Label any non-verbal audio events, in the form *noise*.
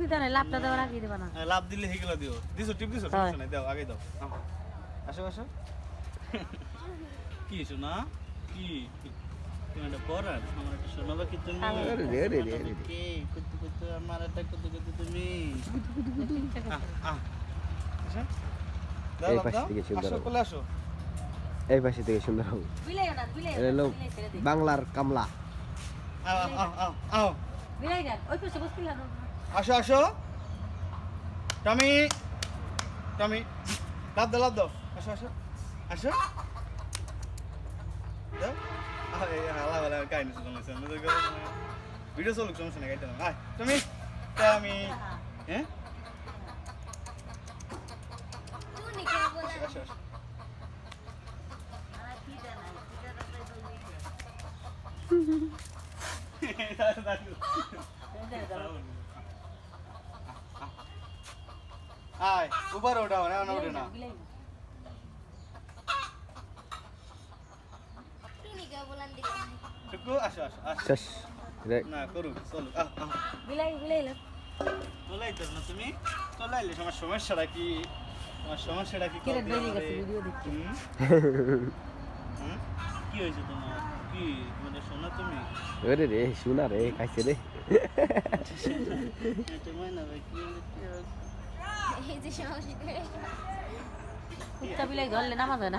অসুবিধা নাই লাভটা দেওয়ার আগে দেবা না। হ্যাঁ, লাভ দিলে হেগুলো দিও। দিছো টিপ দিছো। সমস্যা নাই দাও আগে দাও। আসো আসো। কি শোনা কি? তুমি একটা পড়ার আমার একটা শোনাবা কি তুমি। আরে রে, রে, রে, রে, রে। কুতু কুতু আমার একটা কুতু কুতু তুমি। আহ, আহ। আসো। দাও, এই পাশ দাও। থেকে আসো কোলে আসো। এই পাশে থেকে সুন্দর হবে এটা বাংলার কামলা। আও আও, আও আও। আও বিলাই না ওই পাশে বসছিল না আসো আসো। টমি টমি লাভ দাও লাভ দাও। আসো আসো। আসো। ভিডিও চলুক সমস্যা নেই গাইতে তুমি টমি হ্যাঁ? আসো আসো আসো। *laughs* আয় উপর ওঠাও না না ওঠে না। আসো আসো আসো। না করুক আহ বিলাই বিলাই না। চলাই তো না তুমি? চলাইলে তোমার সমস্যাটা কি? তোমার সমস্যাটা কি? কি হয়েছে তোমার? কি মানে শোনা তুমি? ওরে রে শোনা রে খাইছে রে। *laughs* এটা কি হয়েছে? কুত্তা বিলাই ধরলে নামা যায়